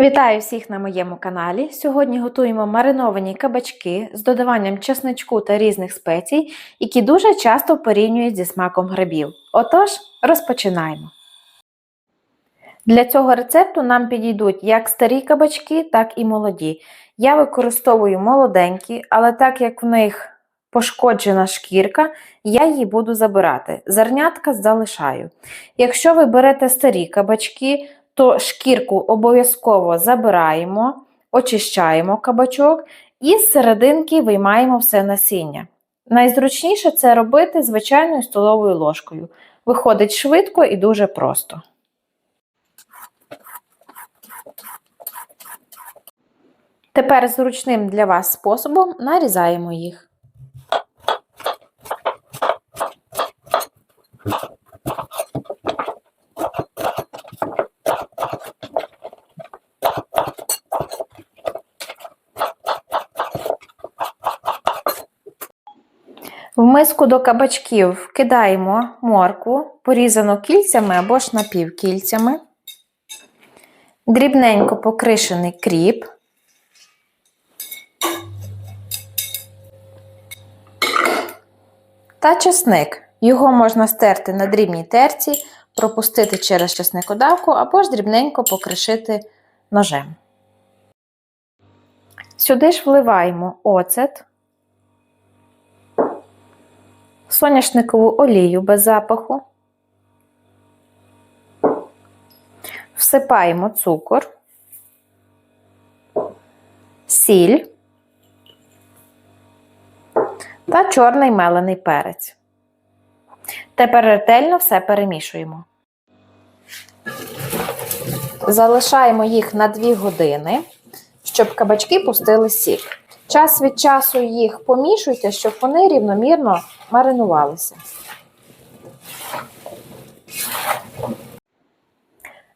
Вітаю всіх на моєму каналі. Сьогодні готуємо мариновані кабачки з додаванням чесничку та різних спецій, які дуже часто порівнюють зі смаком грибів. Отож, розпочинаємо. Для цього рецепту нам підійдуть як старі кабачки, так і молоді. Я використовую молоденькі, але так як в них пошкоджена шкірка, я її буду забирати. Зернятка залишаю. Якщо ви берете старі кабачки, то шкірку обов'язково забираємо, очищаємо кабачок і з серединки виймаємо все насіння. Найзручніше це робити звичайною столовою ложкою. Виходить швидко і дуже просто. Тепер зручним для вас способом нарізаємо їх. В миску до кабачків вкидаємо моркву, порізану кільцями або ж напівкільцями, дрібненько покришений кріп, та чесник. Його можна стерти на дрібній терці, пропустити через чесникодавку або ж дрібненько покришити ножем. Сюди ж вливаємо оцет, соняшникову олію без запаху, всипаємо цукор, сіль та чорний мелений перець. Тепер ретельно все перемішуємо. Залишаємо їх на 2 години, щоб кабачки пустили сік. Час від часу їх помішуйте, щоб вони рівномірно маринувалися.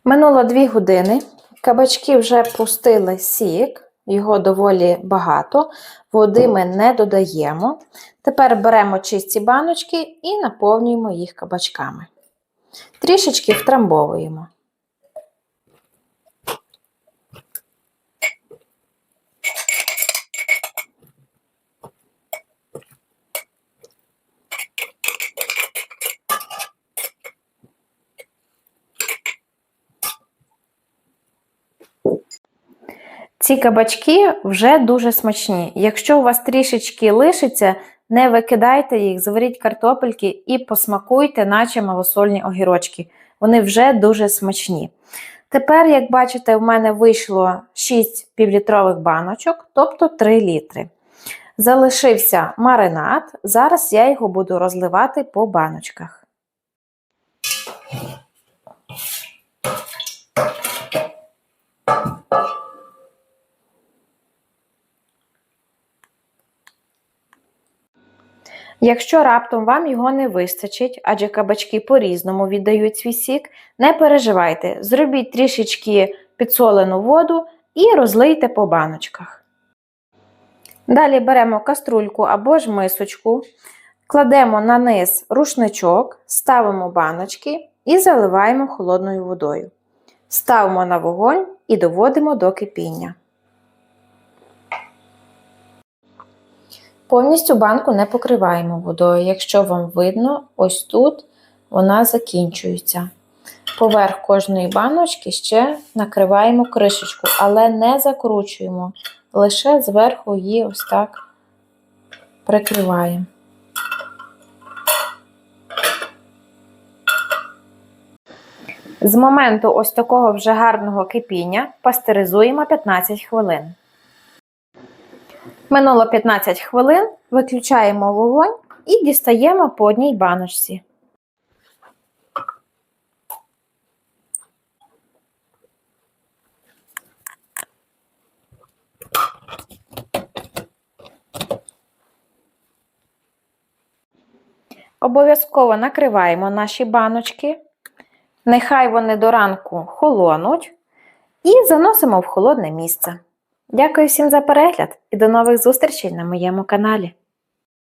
Минуло 2 години. Кабачки вже пустили сік, його доволі багато. Води ми не додаємо. Тепер беремо чисті баночки і наповнюємо їх кабачками. Трішечки втрамбовуємо. Ці кабачки вже дуже смачні. Якщо у вас трішечки лишиться, не викидайте їх, зваріть картопельки і посмакуйте, наче малосольні огірочки. Вони вже дуже смачні. Тепер, як бачите, в мене вийшло 6 півлітрових баночок, тобто 3 літри. Залишився маринад. Зараз я його буду розливати по баночках. Якщо раптом вам його не вистачить, адже кабачки по-різному віддають свій сік, не переживайте, зробіть трішечки підсолену воду і розлийте по баночках. Далі беремо каструльку або ж мисочку, кладемо на низ рушничок, ставимо баночки і заливаємо холодною водою. Ставимо на вогонь і доводимо до кипіння. Повністю банку не покриваємо водою. Якщо вам видно, ось тут вона закінчується. Поверх кожної баночки ще накриваємо кришечку, але не закручуємо, лише зверху її ось так прикриваємо. З моменту ось такого вже гарного кипіння пастеризуємо 15 хвилин. Минуло 15 хвилин, виключаємо вогонь і дістаємо по одній баночці. Обов'язково накриваємо наші баночки. Нехай вони до ранку холонуть і заносимо в холодне місце. Дякую всім за перегляд і до нових зустрічей на моєму каналі.